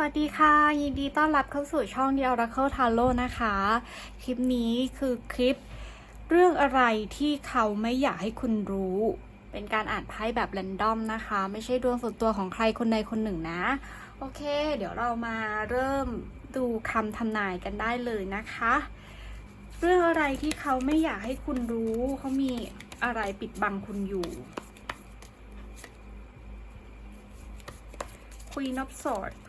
วัสดีค่ะ ยินดีต้อนรับเข้าสู่ช่อง The Oracle Tarot นะคะ คลิปนี้คือคลิปเรื่องอะไรที่เขาไม่อยากให้คุณรู้ เป็นการอ่านไพ่แบบแรนดอมนะคะ ไม่ใช่ดวงส่วนตัวของใครคนใดคนหนึ่งนะ โอเค เดี๋ยวเรามาเริ่มดูคำทำนายกันได้เลยนะคะ เรื่องอะไรที่เขาไม่อยากให้คุณรู้เขามีอะไรปิดบังคุณอยู่ Queen of Swords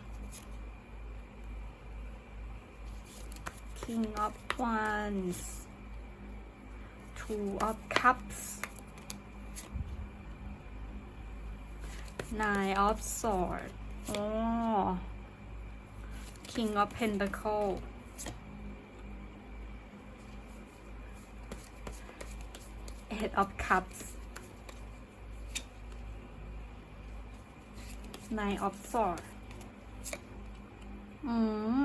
King of Wands Two of Cups Nine of Swords อ๋อ King of Pentacle Eight of Cups Nine of Swords อื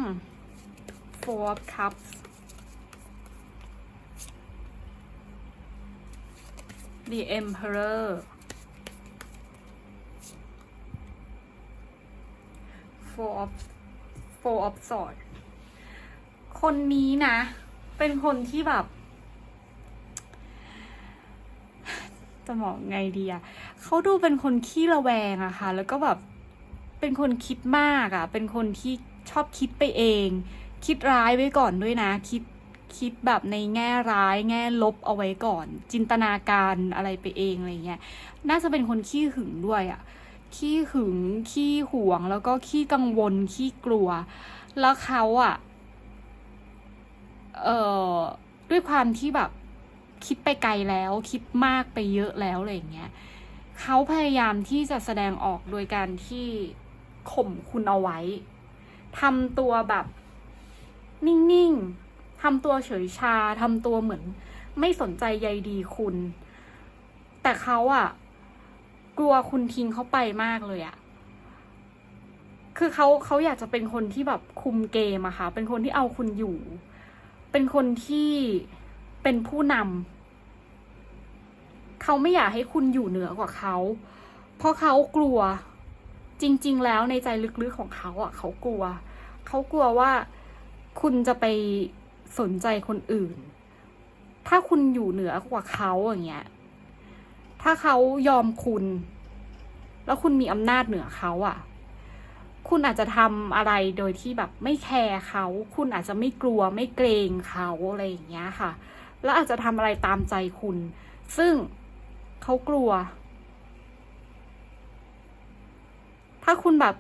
ม Four of Cups The Emperor Four of Four of Swords คนนี้นะ เป็นคนที่แบบ จะบอกไงดีอะเขาดูเป็นคนขี้ระแวงอะค่ะ แล้วก็แบบ เป็นคนคิดมากอะเป็นคนที่ชอบคิดไปเอง คิดร้ายไว้ก่อนด้วยนะ คิดคิดแบบในแง่ร้าย แง่ลบเอาไว้ก่อน จินตนาการอะไรไปเองอะไรเงี้ยน่าจะเป็นคนขี้หึงด้วยอะขี้หึงขี้หวงแล้วก็ขี้กังวลขี้กลัว แล้วเขาอะเอ่อด้วยความที่แบบคิดไปไกลแล้วคิดมากไปเยอะแล้วอะไรเงี้ยเขาพยายามที่จะแสดงออกโดยการที่ข่มคุณเอาไว้ทำตัวแบบ นิ่งๆทำตัวเฉยชาทำตัวเหมือน ไม่สนใจใยดีคุณ แต่เขาอะกลัวคุณทิ้งเขาไปมากเลยอะคือเขาเขาอยากจะเป็นคนที่แบบคุมเกมอะค่ะ เป็นคนที่เอาคุณอยู่ เป็นคนที่เป็นผู้นำเขาไม่อยากให้คุณอยู่เหนือกว่าเขา เพราะเขากลัวจริง ๆ แล้วในใจลึกๆของเขาอะเขากลัว เขากลัวว่า คุณจะไปสนใจคนอื่น ถ้าคุณอยู่เหนือกว่าเขาอย่างเงี้ย ถ้าเขายอมคุณ แล้วคุณมีอำนาจเหนือเขาอะ คุณอาจจะทำอะไรโดยที่แบบไม่แคร์เขา คุณอาจจะไม่กลัวไม่เกรงเขาอะไรอย่างเงี้ยค่ะ แล้วอาจจะทำอะไรตามใจคุณ ซึ่งเขากลัว ถ้าคุณแบบ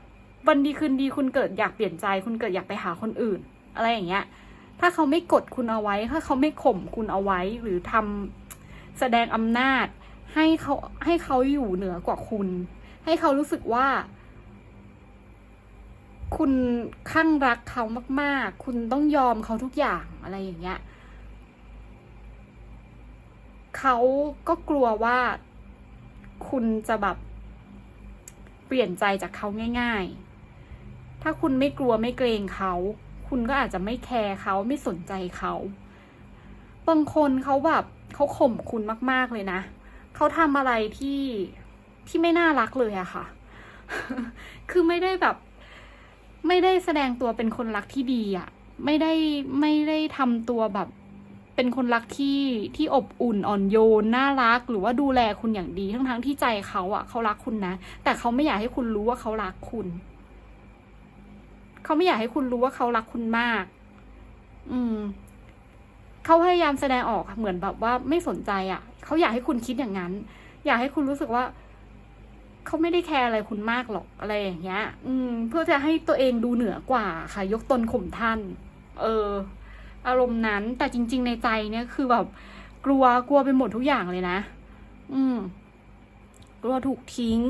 วันดีคืนดีคุณเกิดอยากเปลี่ยนใจ คุณเกิดอยากไปหาคนอื่น อะไรอย่างเงี้ย ถ้าเขาไม่กดคุณเอาไว้ ถ้าเขาไม่ข่มคุณเอาไว้ หรือทำแสดงอำนาจ ให้เขาให้เขาอยู่เหนือกว่าคุณ ให้เขารู้สึกว่า คุณข้างรักเขามาก ๆ คุณต้องยอมเขาทุกอย่างอะไรอย่างเงี้ยเขาก็กลัวว่าคุณจะแบบเปลี่ยนใจจากเขาง่าย ๆ ถ้าคุณไม่กลัวไม่เกรงเขา คุณก็อาจจะไม่แคร์เขาไม่สนใจเขาบางคนเขาแบบเขาข่มคุณมาก ๆเลยนะเขาทำอะไรที่ที่ไม่น่ารักเลยอะค่ะ คือไม่ได้แบบ ไม่ได้แสดงตัวเป็นคนรักที่ดีอะไม่ได้ไม่ได้ทำตัวแบบ เป็นคนรักที่ที่อบอุ่นอ่อนโยนน่ารัก หรือว่าดูแลคุณอย่างดีทั้งทั้งที่ใจเขาอะเขารักคุณนะ แต่เขาไม่อยากให้คุณรู้ว่าเขารักคุณ เขาไม่อยากให้คุณรู้ว่าเขารักคุณมาก อืมเขาพยายามแสดงออกเหมือนแบบว่าไม่สนใจอะเขาอยากให้คุณคิดอย่างนั้น อยากให้คุณรู้สึกว่าเขาไม่ได้แคร์อะไรคุณมากหรอกอะไรอย่างเงี้ย อืม เพื่อจะให้ตัวเองดูเหนือกว่า ค่ะ ยกตนข่มท่าน เออ อารมณ์นั้น แต่จริง ๆ ในใจเนี่ยคือแบบกลัวกลัวไปหมดทุกอย่างเลยนะ อืม กลัวถูกทิ้ง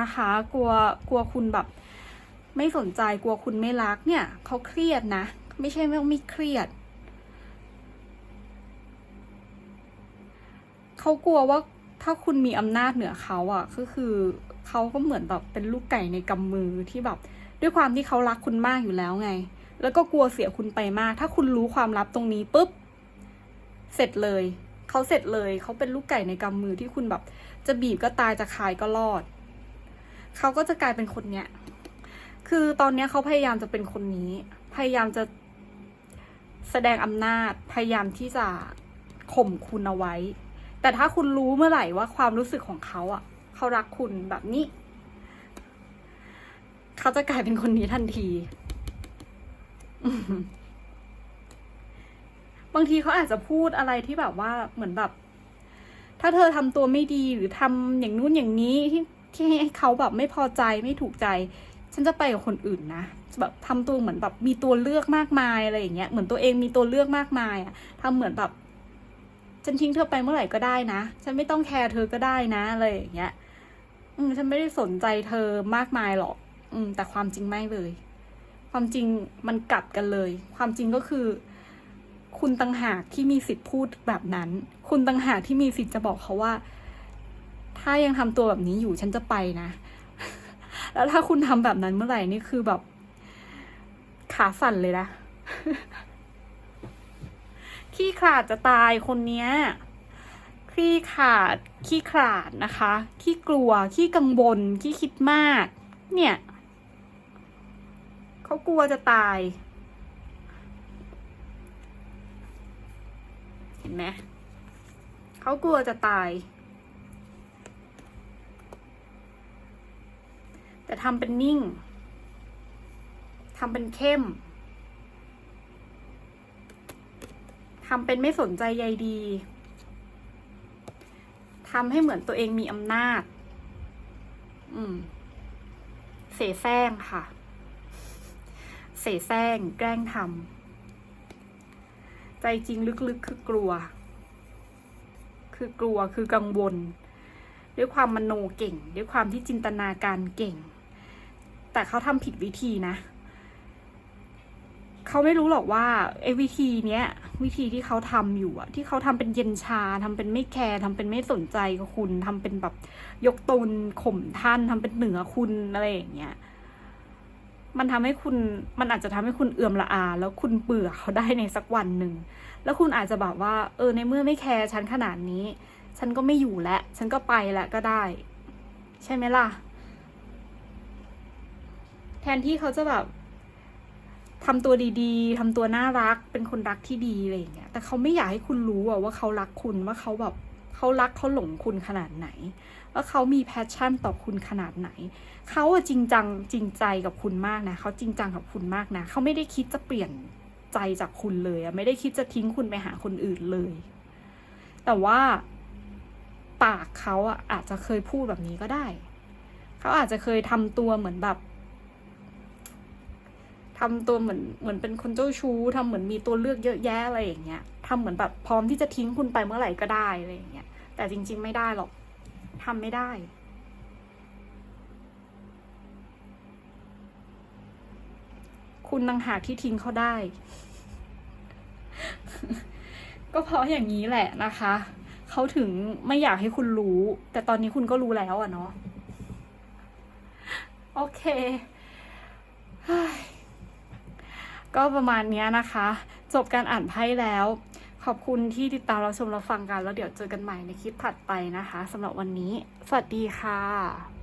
นะคะ กลัวกลัวคุณแบบ ไม่สนใจกลัวคุณไม่รักเนี่ยเขาเครียดนะ ไม่ใช่ไม่ไม่เครียดเขากลัวว่าถ้าคุณมีอำนาจเหนือเขาอะ่ะ ก็คือเขาก็เหมือนแบบเป็นลูกไก่ในกำมือที่แบบ ด้วยความที่เขารักคุณมากอยู่แล้วไง แล้วก็กลัวเสียคุณไปมาก ถ้าคุณรู้ความลับตรงนี้ปุ๊บเสร็จเลยเขาเสร็จเลยเขาเป็นลูกไก่ในกำมือที่คุณแบบ จะบีบก็ตายจะคายก็รอดเขาก็จะกลายเป็นคนเนี้ย คือตอนนี้เขาพยายามจะเป็นคนนี้ พยายามจะแสดงอำนาจ พยายามที่จะข่มคุณเอาไว้ แต่ถ้าคุณรู้เมื่อไหร่ว่าความรู้สึกของเขาอะ เขารักคุณแบบนี้ เขาจะกลายเป็นคนนี้ทันที บางทีเขาอาจจะพูดอะไรที่แบบว่าเหมือนแบบ ถ้าเธอทำตัวไม่ดีหรือทำอย่างนู้นอย่างนี้ที่ที่ให้เขาแบบไม่พอใจไม่ถูกใจ ฉันจะไปกับคนอื่นนะแบบทำตัวเหมือนแบบมีตัวเลือกมากมายอะไรอย่างเงี้ยเหมือนตัวเองมีตัวเลือกมากมายอะทำเหมือนแบบฉันทิ้งเธอไปเมื่อไหร่ก็ได้นะ ฉันไม่ต้องแคร์เธอก็ได้นะอะไรอย่างเงี้ย อืมฉันไม่ได้สนใจเธอมากมายหรอก อืม แต่ความจริงไม่เลย ความจริงมันกลับกันเลย ความจริงก็คือ คุณตังหากที่มีสิทธิ์พูดแบบนั้น คุณตังหากที่มีสิทธิ์จะบอกเขาว่า ถ้ายังทำตัวแบบนี้อยู่ฉันจะไปนะ แล้วถ้าคุณทำแบบนั้นเมื่อไหร่นี่คือแบบ ขาสั่นเลยนะขี้ขาดจะตายคนเนี้ยขี้ขาดขี้ขาดนะคะขี้กลัวขี้กังวลขี้คิดมาก เนี่ยเขากลัวจะตาย เห็นไหมเขากลัวจะตาย แต่ทำเป็นนิ่งทำเป็นเข้มทำเป็นไม่สนใจใยดีทำให้เหมือนตัวเองมีอำนาจ อืม เสแสร้งค่ะ เสแสร้งแกล้งทำ ใจจริงลึกๆคือกลัว คือกลัวคือกังวล ด้วยความมโนเก่ง ด้วยความที่จินตนาการเก่ง แต่เขาทำผิดวิธีนะ เขาไม่รู้หรอกว่าไอ้วิธีเนี้ย วิธีที่เขาทำอยู่อะที่เขาทำเป็นเย็นชาทำเป็นไม่แคร์ทำเป็นไม่สนใจกับคุณทำเป็นแบบยกตนข่มท่านทำเป็นเหนือคุณอะไรอย่างเงี้ยมันทำให้คุณมันอาจจะทำให้คุณเอื่อมละอา แล้วคุณเบื่อเขาได้ในสักวันหนึ่ง แล้วคุณอาจจะแบบว่า เออในเมื่อไม่แคร์ฉันขนาดนี้ ฉันก็ไม่อยู่แล้ว ฉันก็ไปแล้วก็ได้ ใช่ไหมล่ะ แทนที่เขาจะแบบทำตัวดีๆทำตัวน่ารัก เป็นคนรักที่ดีอะไรอย่างเงี้ย แต่เขาไม่อยากให้คุณรู้อะว่าเขารักคุณว่าเขาแบบเขารักเขาหลงคุณขนาดไหน ว่าเขามีแพชชั่นต่อคุณขนาดไหน เขาอะจริงจังจริงใจกับคุณมากนะเขาจริงจังกับคุณมากนะเขาไม่ได้คิดจะเปลี่ยนใจจากคุณเลยอะไม่ได้คิดจะทิ้งคุณไปหาคนอื่นเลย แต่ว่าปากเขาอะอาจจะเคยพูดแบบนี้ก็ได้ เขาอาจจะเคยทำตัวเหมือนแบบ ทำตัวเหมือนเหมือนเป็นคนเจ้าชู้ทำเหมือนมีตัวเลือกเยอะแยะอะไรอย่างเงี้ยทำเหมือนแบบพร้อมที่จะทิ้งคุณไปเมื่อไหร่ก็ได้อะไรอย่างเงี้ยแต่จริง ๆ ไม่ได้หรอกทำไม่ได้คุณตังหากที่ทิ้งเขาได้ ก็เพราะอย่างนี้แหละนะคะ เขาถึงไม่อยากให้คุณรู้ แต่ตอนนี้คุณก็รู้แล้วอะเนาะ โอเคฮ้ย ก็ประมาณนี้นะคะ จบการอ่านไพ่แล้ว ขอบคุณที่ติดตามเราชมเราฟังกัน แล้วเดี๋ยวเจอกันใหม่ในคลิปถัดไปนะคะสำหรับวันนี้ สวัสดีค่ะ